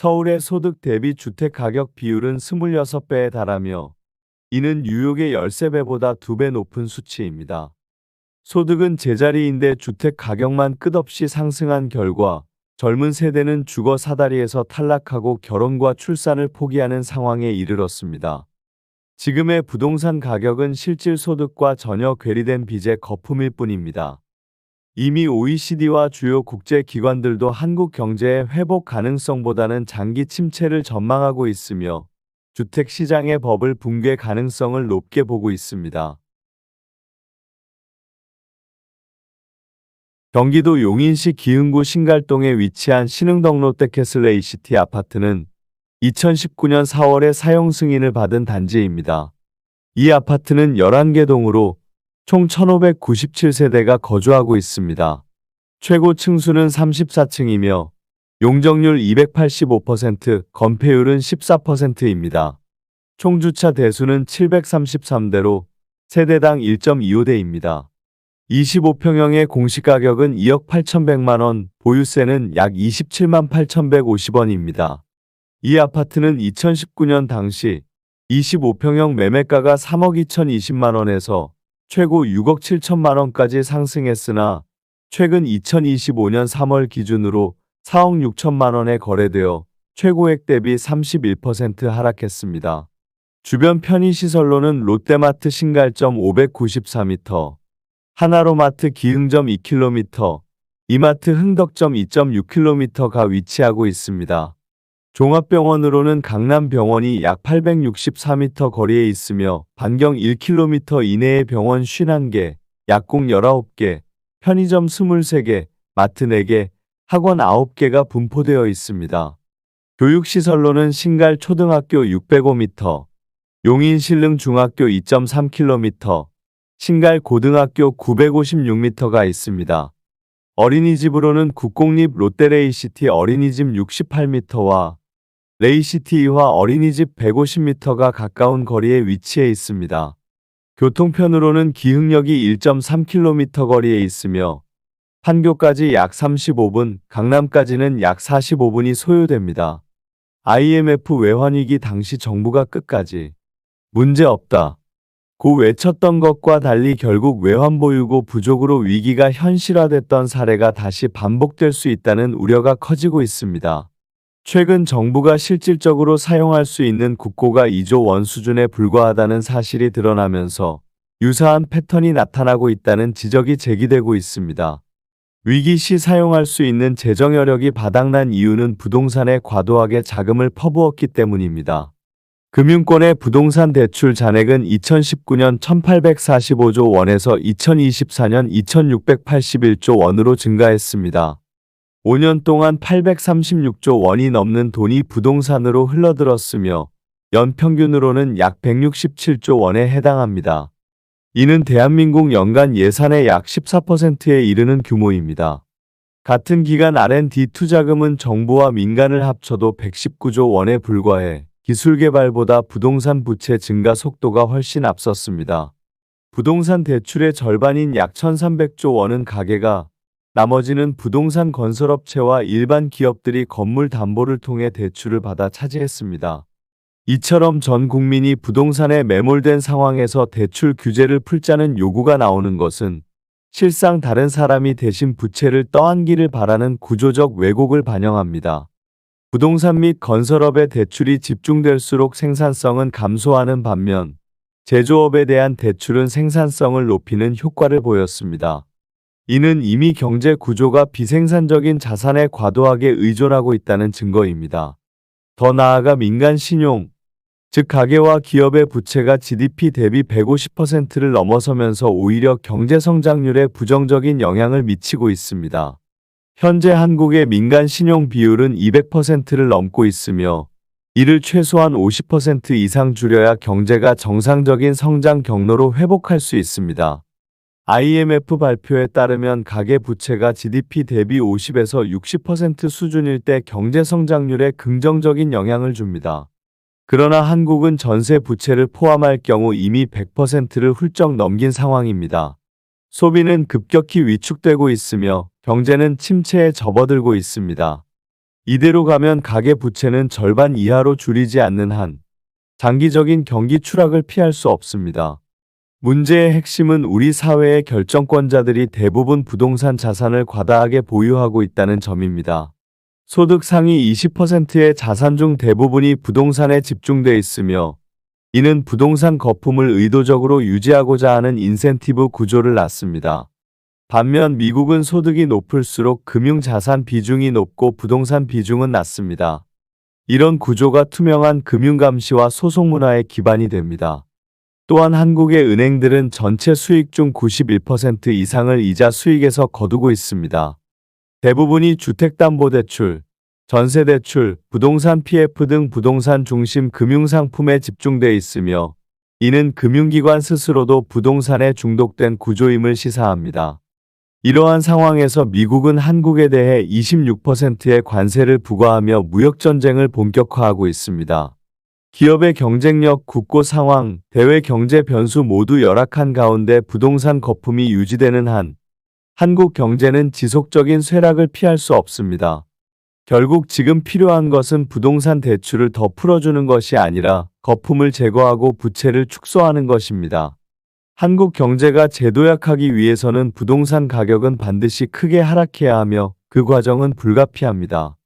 서울의 소득 대비 주택 가격 비율은 26배에 달하며 이는 뉴욕의 13배보다 2배 높은 수치입니다. 소득은 제자리인데 주택 가격만 끝없이 상승한 결과 젊은 세대는 주거 사다리에서 탈락하고 결혼과 출산을 포기하는 상황에 이르렀습니다. 지금의 부동산 가격은 실질 소득과 전혀 괴리된 빚의 거품일 뿐입니다. 이미 OECD와 주요 국제 기관들도 한국 경제의 회복 가능성보다는 장기 침체를 전망하고 있으며 주택 시장의 버블 붕괴 가능성을 높게 보고 있습니다. 경기도 용인시 기흥구 신갈동에 위치한 ACT 아파트는 2019년 4월에 사용 승인을 받은 단지입니다. 이 아파트는 11개 동으로 총 1597세대가 거주하고 있습니다. 최고 층수는 34층이며 용적률 285%, 건폐율은 14%입니다. 총 주차 대수는 733대로 세대당 1.25대입니다. 25평형의 공시가격은 2억 8,100만원, 보유세는 약 27만 8,150원입니다. 이 아파트는 2019년 당시 25평형 매매가가 3억 2,020만원에서 최고 6억 7천만 원까지 상승했으나 최근 2025년 3월 기준으로 4억 6천만 원에 거래되어 최고액 대비 31% 하락했습니다. 주변 편의시설로는 롯데마트 신갈점 594m, 하나로마트 기흥점 2km, 이마트 흥덕점 2.6km가 위치하고 있습니다. 종합병원으로는 강남병원이 약 864m 거리에 있으며 반경 1km 이내의 병원 51개, 약국 19개, 편의점 23개, 마트 4개, 학원 9개가 분포되어 있습니다. 교육시설로는 신갈 초등학교 605m, 용인 신릉 중학교 2.3km, 신갈 고등학교 956m가 있습니다. 어린이집으로는 국공립 롯데레이시티 어린이집 68m와 레이시티이화 어린이집 150m가 가까운 거리에 위치해 있습니다. 교통편으로는 기흥역이 1.3km 거리에 있으며 판교까지 약 35분, 강남까지는 약 45분이 소요됩니다. IMF 외환위기 당시 정부가 끝까지 문제 없다. 고 외쳤던 것과 달리 결국 외환보유고 부족으로 위기가 현실화됐던 사례가 다시 반복될 수 있다는 우려가 커지고 있습니다. 최근 정부가 실질적으로 사용할 수 있는 국고가 2조 원 수준에 불과하다는 사실이 드러나면서 유사한 패턴이 나타나고 있다는 지적이 제기되고 있습니다. 위기 시 사용할 수 있는 재정 여력이 바닥난 이유는 부동산에 과도하게 자금을 퍼부었기 때문입니다. 금융권의 부동산 대출 잔액은 2019년 1845조 원에서 2024년 2681조 원으로 증가했습니다. 5년 동안 836조 원이 넘는 돈이 부동산으로 흘러들었으며 연평균으로는 약 167조 원에 해당합니다. 이는 대한민국 연간 예산의 약 14%에 이르는 규모입니다. 같은 기간 R&D 투자금은 정부와 민간을 합쳐도 119조 원에 불과해 기술 개발보다 부동산 부채 증가 속도가 훨씬 앞섰습니다. 부동산 대출의 절반인 약 1,300조 원은 가계가 나머지는 부동산 건설업체와 일반 기업들이 건물 담보를 통해 대출을 받아 차지했습니다. 이처럼 전 국민이 부동산에 매몰된 상황에서 대출 규제를 풀자는 요구가 나오는 것은 실상 다른 사람이 대신 부채를 떠안기를 바라는 구조적 왜곡을 반영합니다. 부동산 및 건설업의 대출이 집중될수록 생산성은 감소하는 반면 제조업에 대한 대출은 생산성을 높이는 효과를 보였습니다. 이는 이미 경제 구조가 비생산적인 자산에 과도하게 의존하고 있다는 증거입니다. 더 나아가 민간 신용, 즉 가계와 기업의 부채가 GDP 대비 150%를 넘어서면서 오히려 경제 성장률에 부정적인 영향을 미치고 있습니다. 현재 한국의 민간 신용 비율은 200%를 넘고 있으며 이를 최소한 50% 이상 줄여야 경제가 정상적인 성장 경로로 회복할 수 있습니다. IMF 발표에 따르면 가계 부채가 GDP 대비 50에서 60% 수준일 때 경제 성장률에 긍정적인 영향을 줍니다. 그러나 한국은 전세 부채를 포함할 경우 이미 100%를 훌쩍 넘긴 상황입니다. 소비는 급격히 위축되고 있으며 경제는 침체에 접어들고 있습니다. 이대로 가면 가계 부채는 절반 이하로 줄이지 않는 한 장기적인 경기 추락을 피할 수 없습니다. 문제의 핵심은 우리 사회의 결정권자들이 대부분 부동산 자산을 과다하게 보유하고 있다는 점입니다. 소득 상위 20%의 자산 중 대부분이 부동산에 집중돼 있으며 이는 부동산 거품을 의도적으로 유지하고자 하는 인센티브 구조를 낳습니다. 반면 미국은 소득이 높을수록 금융자산 비중이 높고 부동산 비중은 낮습니다. 이런 구조가 투명한 금융감시와 소송 문화의 기반이 됩니다. 또한 한국의 은행들은 전체 수익 중 91% 이상을 이자 수익에서 거두고 있습니다. 대부분이 주택담보대출, 전세대출, 부동산 PF 등 부동산 중심 금융상품에 집중돼 있으며 이는 금융기관 스스로도 부동산에 중독된 구조임을 시사합니다. 이러한 상황에서 미국은 한국에 대해 26%의 관세를 부과하며 무역전쟁을 본격화하고 있습니다. 기업의 경쟁력, 국고 상황, 대외 경제 변수 모두 열악한 가운데 부동산 거품이 유지되는 한 한국 경제는 지속적인 쇠락을 피할 수 없습니다. 결국 지금 필요한 것은 부동산 대출을 더 풀어주는 것이 아니라 거품을 제거하고 부채를 축소하는 것입니다. 한국 경제가 재도약하기 위해서는 부동산 가격은 반드시 크게 하락해야 하며 그 과정은 불가피합니다.